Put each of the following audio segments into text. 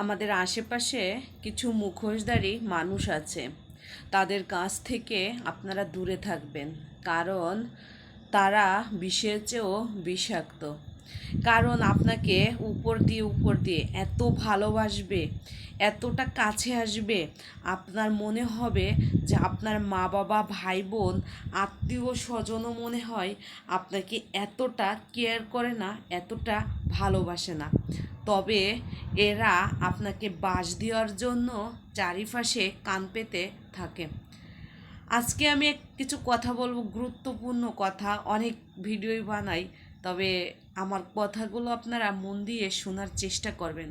আমাদের আশেপাশে কিছু মুখোশধারী মানুষ আছে। তাদের কাছ থেকে আপনারা দূরে থাকবেন। কারণ তারা বিষের চেয়েও বিষাক্ত। কারণ আপনাকে উপর দিয়ে উপর দিয়ে এত ভালোবাসবে, এতটা কাছে আসবে, আপনার মনে হবে যে আপনার মা বাবা, ভাই বোন, আত্মীয় স্বজনও মনে হয় আপনাকে এতটা কেয়ার করে না, এতটা ভালোবাসে না। তবে এরা আপনাকে বাস দেওয়ার জন্য চারিপাশে কান পেতে থাকে। আজকে আমি কিছু কথা বলব, গুরুত্বপূর্ণ কথা, অনেক ভিডিওই বানাই। তবে আমার কথাগুলো আপনারা মন দিয়ে শোনার চেষ্টা করবেন।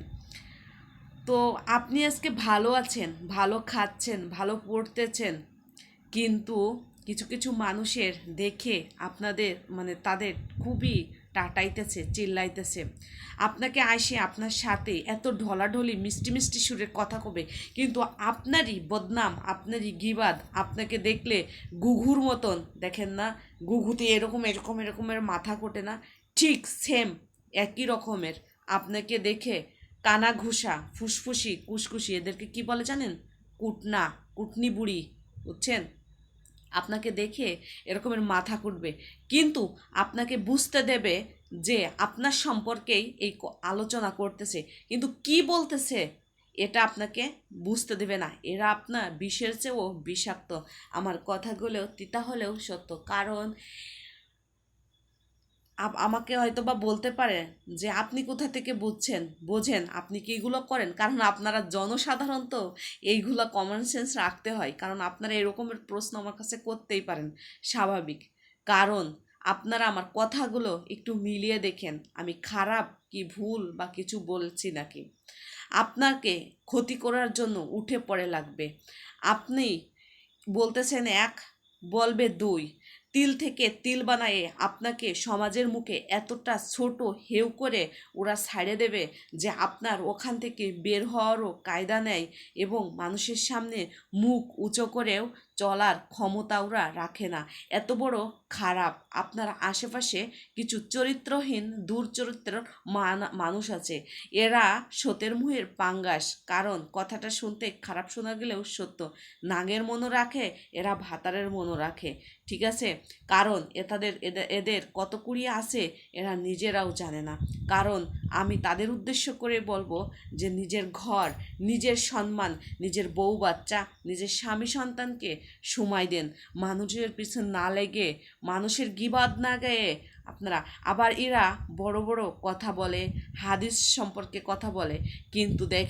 তো আপনি আজকে ভালো আছেন, ভালো খাচ্ছেন, ভালো পড়তেছেন, কিন্তু কিছু কিছু মানুষের দেখে আপনাদের মানে তাদের খুবই টাটাইতেছে, চিল্লাইতেছে। আপনাকে আসে আপনার সাথে এত ঢলাঢলি, মিষ্টি মিষ্টি সুরে কথা কবে? কিন্তু আপনারই বদনাম, আপনারই গিবাদ, আপনাকে দেখলে গুঘুর মতন, দেখেন না? গুঘুতে এরকম এরকম এরকমের মাথা কোটে না? ঠিক সেম একই রকমের। আপনাকে দেখে কানা ঘুষা, ফুসফুসি, কুসকুসি, এদেরকে কি বলে জানেন? কুটনা, কুটনি বুড়ি, বুঝছেন? আপনাকে দেখে এরকমের মাথা কুটবে কিন্তু আপনাকে বুঝতে দেবে যে আপনার সম্পর্কেই এই আলোচনা করতেছে। কিন্তু কি বলতেছে এটা আপনাকে বুঝতে দেবে না। এরা আপনার বিষের চেয়েও বিষাক্ত। আমার কথাগুলো তিতা হলেও সত্য। কারণ আমাকে হয়তো বা বলতে পারে যে, আপনি কোথা থেকে বুঝছেন? বোঝেন, আপনি কি এগুলো করেন? কারণ আপনারা জনসাধারণ তো, এইগুলো কমন সেন্স রাখতে হয়। কারণ আপনারা এরকমের প্রশ্ন আমার কাছে করতেই পারেন, স্বাভাবিক। কারণ আপনারা আমার কথাগুলো একটু মিলিয়ে দেখেন, আমি খারাপ কি ভুল বা কিছু বলছি নাকি? আপনাকে ক্ষতি করার জন্য উঠে পড়ে লাগবে। আপনি বলতেছেন এক, বলবে দুই। তিল থেকে তিল বানায়ে আপনাকে সমাজের মুখে এতটা ছোট হেউ করে ওরা ছাড়ে দেবে যে আপনার ওখান থেকে বের হওয়ারও কায়দা নেয় এবং মানুষের সামনে মুখ উঁচু করেও চলার ক্ষমতা ওরা রাখে না। এত বড় খারাপ। আপনার আশেপাশে কিছু চরিত্রহীন, দুর্চরিত্রের মান- মানুষ আছে। এরা সতের মুহের পাঙ্গাস। কারণ কথাটা শুনতে খারাপ শোনা গেলেও সত্য। নাগের মনও রাখে, এরা ভাতারের মনও রাখে। ঠিক আছে? কারণ এতাদের এদের এদের কত কুড়ি আছে, এরা নিজেরাও জানে না। কারণ আমি তাদের উদ্দেশ্য করে বলব যে নিজের ঘর, নিজের সম্মান, নিজের বউ বাচ্চা, নিজের স্বামী সন্তানকে সময় দেন। মানুষের পিছন না লেগে, মানুষের গিবাদ না গেয়ে আপনারা, আবার এরা বড় বড় কথা বলে, হাদিস সম্পর্কে কথা বলে। কিন্তু দেখ